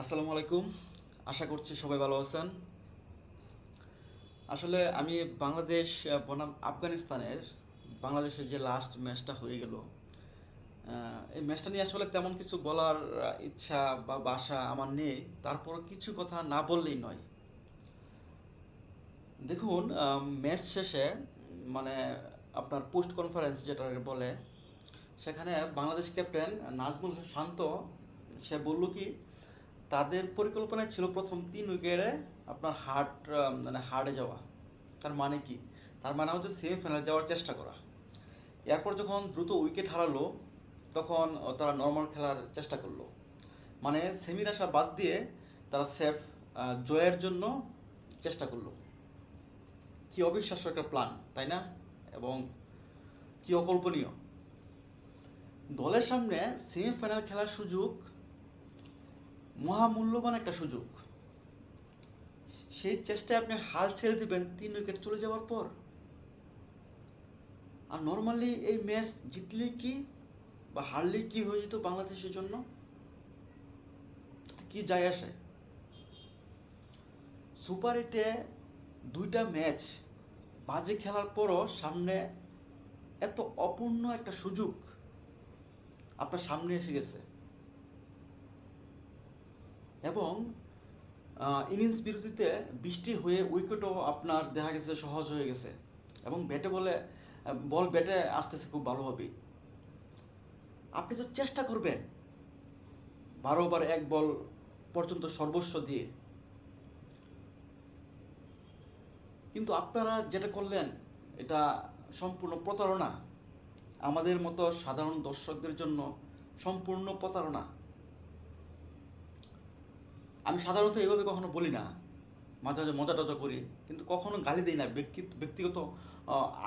আসসালামু আলাইকুম। আশা করছি সবাই ভালো আছেন। আসলে আমি বাংলাদেশ বনাম আফগানিস্তানের বাংলাদেশের যে লাস্ট ম্যাচটা হয়ে গেল এই ম্যাচটা নিয়ে আসলে তেমন কিছু বলার ইচ্ছা বা বাসা আমার নেই। তারপর কিছু কথা না বললেই নয়। দেখুন ম্যাচ শেষে মানে আপনার পোস্ট কনফারেন্স যেটা বলে, সেখানে বাংলাদেশ ক্যাপ্টেন নাজমুল শান্ত, সে বলল কি তাদের পরিকল্পনায় ছিল প্রথম তিন উইকেটে আপনার হার্ট মানে হার্ডে যাওয়া। তার মানে কি? তার মানে হচ্ছে সেমিফাইনালে যাওয়ার চেষ্টা করা। এরপর যখন দ্রুত উইকেট হারালো, তখন তারা নর্মাল খেলার চেষ্টা করল। মানে সেমির আসা বাদ দিয়ে তারা সেফ জয়ের জন্য চেষ্টা করল। কি অবিশ্বাস্য একটা প্ল্যান তাই না? এবং কি অকল্পনীয়। দলের সামনে সেমিফাইনাল খেলার সুযোগ মহামূল্যবান একটা সুযোগ। সেই চেষ্টায় আপনি হাল ছেড়ে দিবেন, তিন উইকেট চলে যাওয়ার পর। আর নর্মালি এই ম্যাচ জিতলে কি বা হারলে কি হয়ে যেত বাংলাদেশের জন্য? কি যায় আসে? সুপার এইটে দুইটা ম্যাচ বাজে খেলার পরও সামনে এত অপূর্ণ একটা সুযোগ আপনার সামনে এসে গেছে। এবং ইনিংস বিরতিতে বৃষ্টি হয়ে উইকেটও আপনার দেখা গেছে সহজ হয়ে গেছে এবং ব্যাটে বলে বল ব্যাটে আসতেছে খুব ভালোভাবেই। আপনি তো চেষ্টা করবেন বারো ওভার এক বল পর্যন্ত সর্বস্ব দিয়ে। কিন্তু আপনারা যেটা করলেন, এটা সম্পূর্ণ প্রতারণা। আমাদের মতো সাধারণ দর্শকদের জন্য সম্পূর্ণ প্রতারণা। আমি সাধারণত এইভাবে কখনো বলি না। মাঝে মাঝে মজা টজা করি, কিন্তু কখনো গালি দিই না, ব্যক্তি, ব্যক্তিগত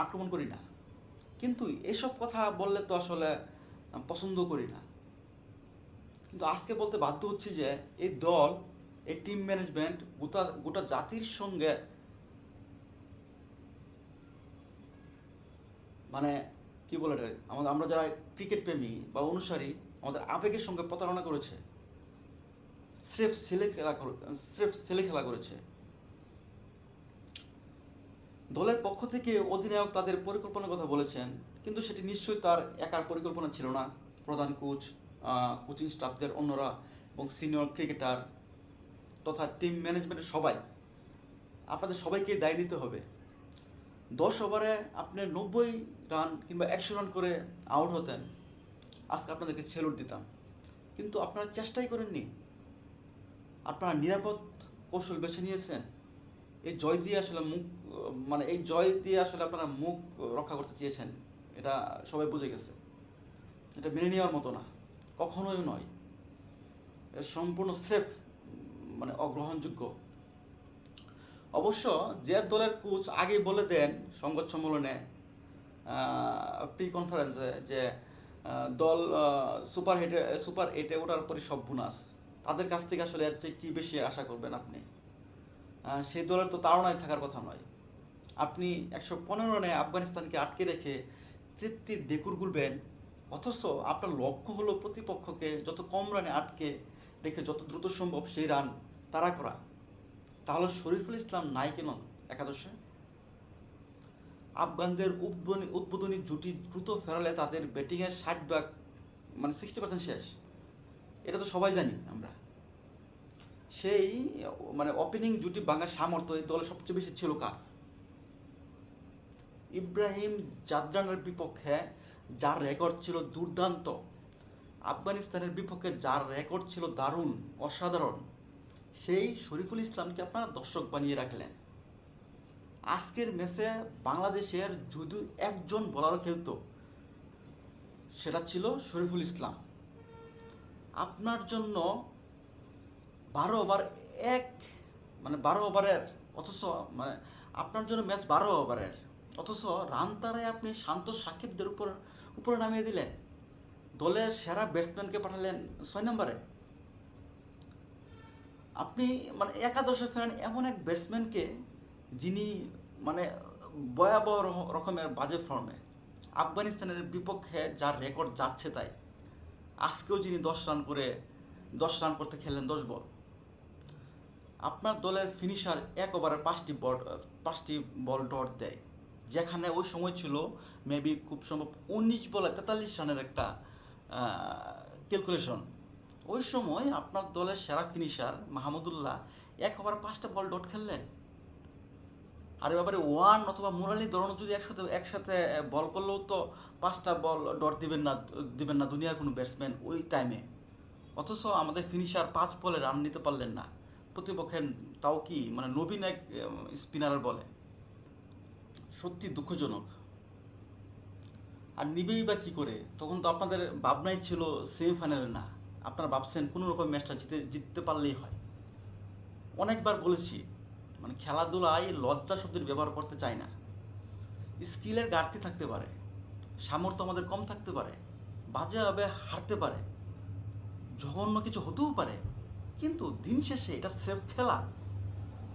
আক্রমণ করি না। কিন্তু এসব কথা বললে তো আসলে পছন্দ করি না। কিন্তু আজকে বলতে বাধ্য হচ্ছি যে, এই দল, এই টিম ম্যানেজমেন্ট গোটা গোটা জাতির সঙ্গে মানে কি বলে আমাদের, আমরা যারা ক্রিকেট প্রেমী বা অনুসারী, আমাদের আবেগের সঙ্গে প্রতারণা করেছে স্রেফ ছেলে খেলা স্রেফ ছেলে খেলা করেছে। দলের পক্ষ থেকে অধিনায়ক তাদের পরিকল্পনার কথা বলেছেন, কিন্তু সেটি নিশ্চয়ই তার একার পরিকল্পনা ছিল না। প্রধান কোচ কোচিং স্টাফদের অন্যরা এবং সিনিয়র ক্রিকেটার তথা টিম ম্যানেজমেন্টের সবাই, আপনাদের সবাইকে দায় নিতে হবে। দশ ওভারে আপনি নব্বই রান কিংবা একশো রান করে আউট হতেন। আজকে আপনাদেরকে সেলুট দিতাম। কিন্তু আপনারা চেষ্টাই করেননি। আপনারা নিরাপদ কৌশল বেছে নিয়েছেন? এই জয় দিয়ে আসলে মুখ মানে এই জয় দিয়ে আসলে আপনারা মুখ রক্ষা করতে চেয়েছেন, এটা সবাই বুঝে গেছে। এটা মেনে নেওয়ার মতো না, কখনোই নয়। এটা সম্পূর্ণ সেফ মানে অগ্রহণযোগ্য। অবশ্য যে দলের কোচ আগেই বলে দেন সংবাদ সম্মেলনে প্রি কনফারেন্সে যে দল সুপার হেটে সুপার এইটে ওঠার পরই সব বোনাস। তাদের কাছ থেকে আসলে এর চেয়ে কী বেশি আশা করবেন আপনি? সেই দলের তো তাড়নায় থাকার কথা নয়। আপনি একশো পনেরো রানে আফগানিস্তানকে আটকে রেখে তৃপ্তির ডেকুর গুলবেন, অথচ আপনার লক্ষ্য হলো প্রতিপক্ষকে যত কম রানে আটকে রেখে যত দ্রুত সম্ভব সেই রান তাড়া করা। তাহলে শরীফুল ইসলাম নাই কেন একাদশে? আফগানদের উদ্বোধনী উদ্বোধনী জুটি দ্রুত ফেরালে তাদের ব্যাটিংয়ের ষাট ভাগ মানে সিক্সটি পার্সেন্ট শেষ। এটা তো সবাই জানি আমরা। সেই মানে ওপেনিং জুটি ভাঙার সামর্থ্য এই দলে সবচেয়ে বেশি ছিল কার? ইব্রাহিম জাদরানের বিপক্ষে যার রেকর্ড ছিল দুর্দান্ত, আফগানিস্তানের বিপক্ষে যার রেকর্ড ছিল দারুণ, অসাধারণ, সেই শরীফুল ইসলামকে আপনারা দর্শক বানিয়ে রাখলেন। আজকের ম্যাচে বাংলাদেশের যদি একজন বলারও খেলতো, সেটা ছিল শরীফুল ইসলাম। আপনার জন্য বারো ওভার এক মানে বারো ওভারের অথচ মানে আপনার জন্য ম্যাচ বারো ওভারের অথচ রান তারায় আপনি শান্ত সাকিবদের উপর, উপরে নামিয়ে দিলেন। দলের সেরা ব্যাটসম্যানকে পাঠালেন ছয় নম্বরে। আপনি মানে একাদশে ফেরেন এমন এক ব্যাটসম্যানকে যিনি মানে ভয়াবহ রকমের বাজে ফর্মে আফগানিস্তানের বিপক্ষে যার রেকর্ড যাচ্ছে তাই। আজকেও যিনি দশ রান করে, দশ রান করতে খেললেন দশ বল। আপনার দলের ফিনিশার এক ওভারে পাঁচটি বল পাঁচটি বল ডট দেয়। যেখানে ওই সময় ছিল মেবি খুব সম্ভব উনিশ বলে তেতাল্লিশ রানের একটা ক্যালকুলেশন ওই সময় আপনার দলের সেরা ফিনিশার মাহমুদুল্লাহ এক ওভারে পাঁচটা বল ডট খেললেন। আর ব্যাপারে ওয়ান অথবা মুরালি ধরন যদি একসাথে একসাথে বল করলেও তো পাঁচটা বল ডট দিবেন না দিবেন না দুনিয়ার কোনো ব্যাটসম্যান ওই টাইমে অথচ আমাদের ফিনিশার পাঁচ বলে রান নিতে পারলেন না। প্রতিপক্ষের তাও কি মানে নবীন এক স্পিনারের বলে। সত্যি দুঃখজনক। আর নিবেই বা কী করে? তখন তো আপনাদের ভাবনাই ছিল সেমিফাইনালে না। আপনারা ভাবছেন কোনো রকম ম্যাচটা জিতে, জিততে পারলেই হয়। অনেকবার বলেছি মানে খেলাধুলায় লজ্জা শব্দের ব্যবহার করতে চাই না। স্কিলের ঘাটতি থাকতে পারে, সামর্থ্য আমাদের কম থাকতে পারে বাজেভাবে হারতে পারে, জঘন্য কিছু হতেও পারে। কিন্তু দিন শেষে এটা স্রেফ খেলা।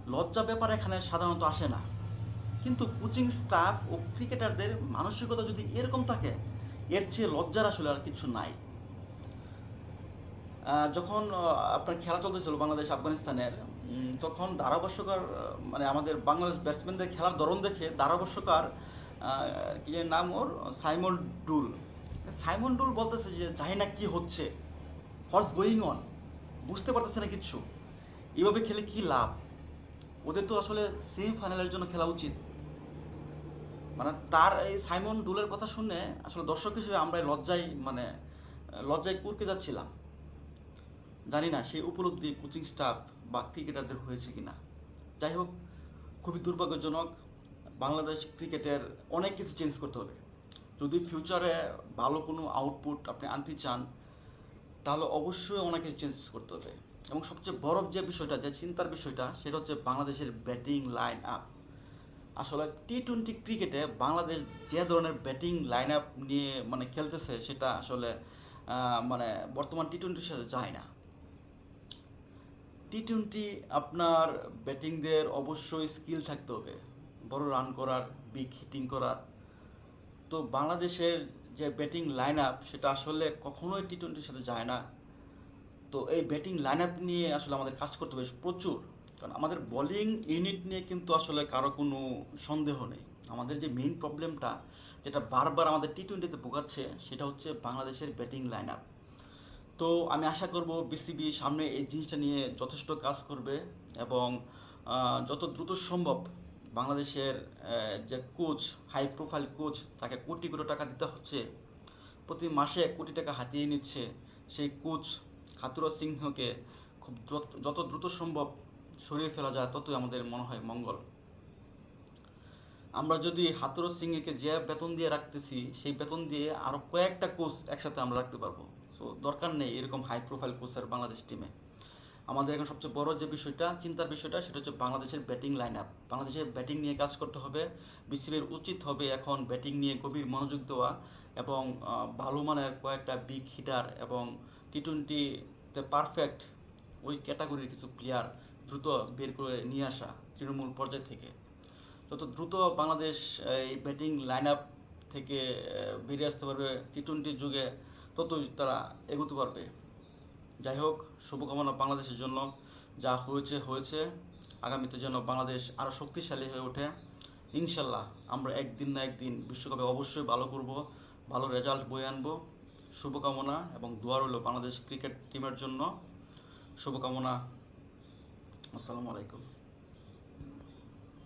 লজ্জা ব্যাপার এখানে সাধারণত আসে না। কিন্তু কোচিং স্টাফ ও ক্রিকেটারদের মানসিকতা যদি এরকম থাকে এর চেয়ে লজ্জার আসলে আর কিছু নাই। যখন আপনার খেলা চলতেছিল বাংলাদেশ আফগানিস্তানের তখন ধারাভাষ্যকার মানে আমাদের বাংলাদেশ ব্যাটসম্যানদের খেলার ধরন দেখে আহ, কি নাম ওর? সাইমন ডুল। সাইমন ডুল বলতেছে যে জানি না কি হচ্ছে। হোয়াটস গোয়িং অন বুঝতে পারতেছে না কিচ্ছু। এভাবে খেলে কি লাভ? ওদের তো আসলে সেমিফাইনালের জন্য খেলা উচিত। মানে তার এই সাইমন ডুলের কথা শুনে আসলে দর্শক হিসেবে আমরা লজ্জায় মানে লজ্জায় কুরকে যাচ্ছিলাম। জানি না সেই উপলব্ধি কোচিং স্টাফ বা ক্রিকেটারদের হয়েছে কিনা। যাই হোক, খুবই দুর্ভাগ্যজনক, বাংলাদেশ ক্রিকেটের অনেক কিছু চেঞ্জ করতে হবে। যদি ফিউচারে ভালো কোনো আউটপুট আপনি আনতে চান তাহলে অবশ্যই কিছু চেঞ্জ করতে হবে। এবং সবচেয়ে বড় যে বিষয়টা, যে চিন্তার বিষয়টা, সেটা হচ্ছে বাংলাদেশের ব্যাটিং লাইন আপ আসলে টি টোয়েন্টি ক্রিকেটে বাংলাদেশ যে ধরনের ব্যাটিং লাইন আপ নিয়ে মানে খেলতেছে, সেটা আসলে মানে বর্তমান টি টোয়েন্টির সাথে যায় না। টি টোয়েন্টি আপনার ব্যাটিংদের অবশ্যই স্কিল থাকতে হবে। বড় রান করার বিগ হিটিং করার। তো বাংলাদেশের যে ব্যাটিং লাইন আপ সেটা আসলে কখনোই টি টোয়েন্টির সাথে যায় না। তো এই ব্যাটিং লাইন আপ নিয়ে আসলে আমাদের কাজ করতে হবে প্রচুর। কারণ আমাদের বোলিং ইউনিট নিয়ে কিন্তু আসলে কারও কোনো সন্দেহ নেই। আমাদের যে মেইন প্রবলেমটা যেটা বারবার আমাদের টি টোয়েন্টিতে ভোগাচ্ছে, সেটা হচ্ছে বাংলাদেশের ব্যাটিং লাইন আপ তো আমি আশা করব বিসিবি সামনে এই জিনিসটা নিয়ে যথেষ্ট কাজ করবে এবং যত দ্রুত সম্ভব বাংলাদেশের যে কোচ হাই প্রোফাইল কোচ, তাকে কোটি কোটি টাকা দিতে হচ্ছে। প্রতি মাসে কোটি টাকা হাতিয়ে নিচ্ছে সেই কোচ হাতুরা সিংহকে। খুব যত দ্রুত সম্ভব সরিয়ে ফেলা যায়, ততই আমাদের মনে হয় মঙ্গল। আমরা যদি হাতুরো সিংহকে যে বেতন দিয়ে রাখতেছি, সেই বেতন দিয়ে আরও কয়েকটা কোচ একসাথে আমরা রাখতে পারব। সো দরকার নেই এরকম হাই প্রোফাইল কোচের বাংলাদেশ টিমে আমাদের এখন সবচেয়ে বড় যে বিষয়টা, চিন্তার বিষয়টা, সেটা হচ্ছে বাংলাদেশের ব্যাটিং লাইন আপ বাংলাদেশের ব্যাটিং নিয়ে কাজ করতে হবে, বিসিবির উচিত হবে এখন ব্যাটিং নিয়ে গভীর মনোযোগ দেওয়া এবং ভালো মানের কয়েকটা বিগ হিটার এবং টি টোয়েন্টিতে পারফেক্ট ওই ক্যাটাগরির কিছু প্লেয়ার দ্রুত বের করে নিয়ে আসা তৃণমূল পর্যায় থেকে। যত দ্রুত বাংলাদেশ এই ব্যাটিং লাইন আপ থেকে বেরিয়ে আসতে পারবে টি টোয়েন্টির যুগে, ততই তারা এগোতে পারবে। যাই হোক শুভকামনা বাংলাদেশের জন্য। যা হয়েছে হয়েছে। আগামীতে যেন বাংলাদেশ আরও শক্তিশালী হয়ে ওঠে। ইনশাল্লাহ আমরা একদিন না একদিন বিশ্বকাপে অবশ্যই ভালো করব, ভালো রেজাল্ট বয়ে আনব। শুভকামনা এবং দোয়া রইল বাংলাদেশ ক্রিকেট টিমের জন্য। শুভকামনা। আসসালামু আলাইকুম।